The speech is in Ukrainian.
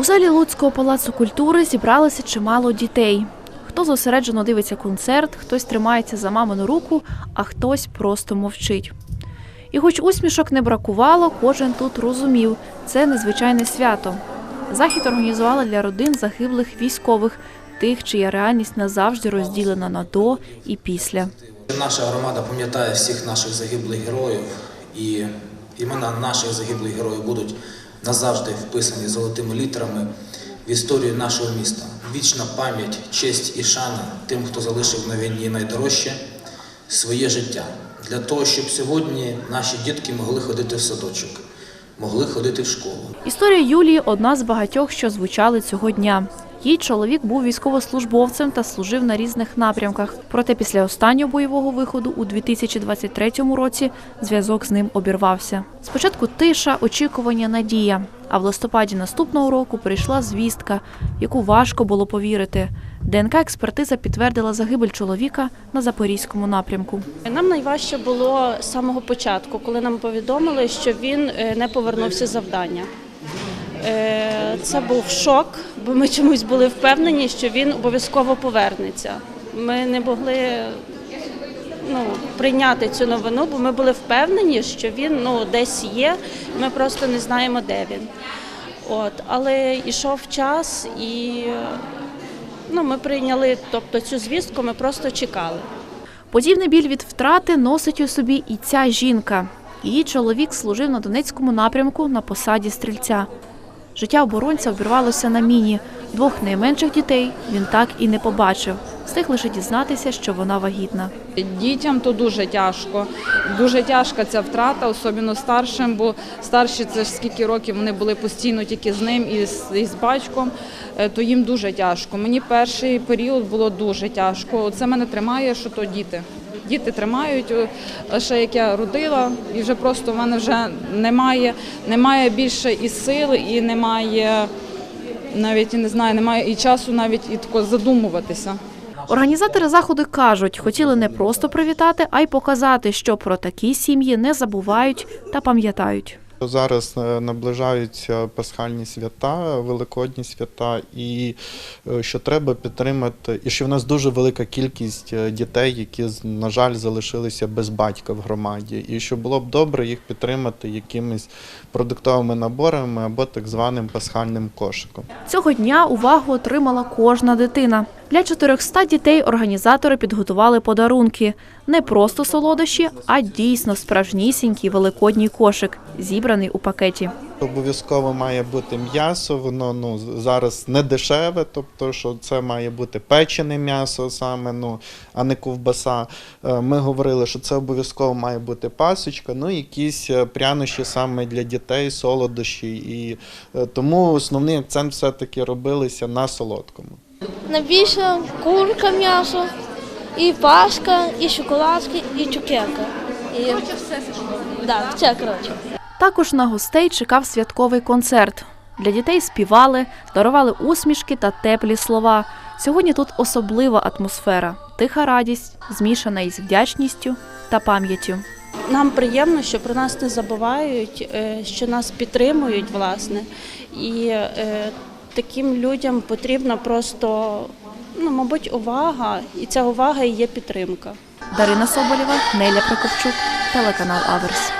У залі Луцького палацу культури зібралося чимало дітей. Хто зосереджено дивиться концерт, хтось тримається за мамину руку, а хтось просто мовчить. І хоч усмішок не бракувало, кожен тут розумів, це незвичайне свято. Захід організували для родин загиблих військових, тих, чия реальність назавжди розділена на до і після. Наша громада пам'ятає всіх наших загиблих героїв, і імена наших загиблих героїв будуть назавжди вписані золотими літерами в історію нашого міста. Вічна пам'ять, честь і шана тим, хто залишив на війні найдорожче своє життя, для того, щоб сьогодні наші дітки могли ходити в садочок, могли ходити в школу. Історія Юлії одна з багатьох, що звучали цього дня. Її чоловік був військовослужбовцем та служив на різних напрямках. Проте після останнього бойового виходу у 2023 році зв'язок з ним обірвався. Спочатку тиша, очікування, надія. А в листопаді наступного року прийшла звістка, яку важко було повірити. ДНК-експертиза підтвердила загибель чоловіка на запорізькому напрямку. Нам найважче було з самого початку, коли нам повідомили, що він е, не повернувся з завдання. Е, Це був шок, бо ми чомусь були впевнені, що він обов'язково повернеться. Ми не могли ну, прийняти цю новину, бо ми були впевнені, що він ну, десь є, ми просто не знаємо, де він. От, але йшов час і ну, ми прийняли тобто, цю звістку, ми просто чекали. Подібний біль від втрати носить у собі і ця жінка. Її чоловік служив на Донецькому напрямку на посаді стрільця. Життя оборонця обірвалося на міні. Двох найменших дітей він так і не побачив. Встиг лише дізнатися, що вона вагітна. Дітям то дуже тяжко. Дуже тяжка ця втрата, особливо старшим, бо старші це ж скільки років вони були постійно тільки з ним і з, і з батьком, е, то їм дуже тяжко. Мені перший період було дуже тяжко. Це мене тримає, що то діти. Діти тримають, лише як я родила, і вже просто в мене вже немає, немає більше і сил, і немає навіть не знаю, немає і часу навіть і тако задумуватися. Організатори заходу кажуть, хотіли не просто привітати, а й показати, що про такі сім'ї не забувають та пам'ятають. Зараз е, наближаються пасхальні свята, великодні свята, і е, що треба підтримати, і що в нас дуже велика кількість е, дітей, які на жаль залишилися без батька в громаді, і що було б добре їх підтримати якимись продуктовими наборами або так званим пасхальним кошиком. Цього дня увагу отримала кожна дитина. Для 400 дітей організатори підготували подарунки. Не просто солодощі, а дійсно справжнісінький великодній кошик, зібраний у пакеті. Обов'язково має бути м'ясо, воно ну зараз не дешеве, тобто що це має бути печене м'ясо саме, ну а не ковбаса. Е, Ми говорили, що це обов'язково має бути пасочка, ну якісь е, прянощі саме для дітей, солодощі. І е, тому основний акцент все-таки робилися на солодкому. Найбільше курка м'ясо, і пашка, і шоколадки, і цукерка. І... Короче, все да, все, коротше. Також на гостей чекав святковий концерт. Для дітей співали, дарували усмішки та теплі слова. Сьогодні тут особлива атмосфера, тиха радість, змішана із вдячністю та пам'яттю. Нам приємно, що про нас не забувають, е, що нас підтримують, власне. І е, таким людям потрібна просто, ну, мабуть, увага, і ця увага і є підтримка. Дарина Соболєва, Неля Прокопчук, телеканал Аверс.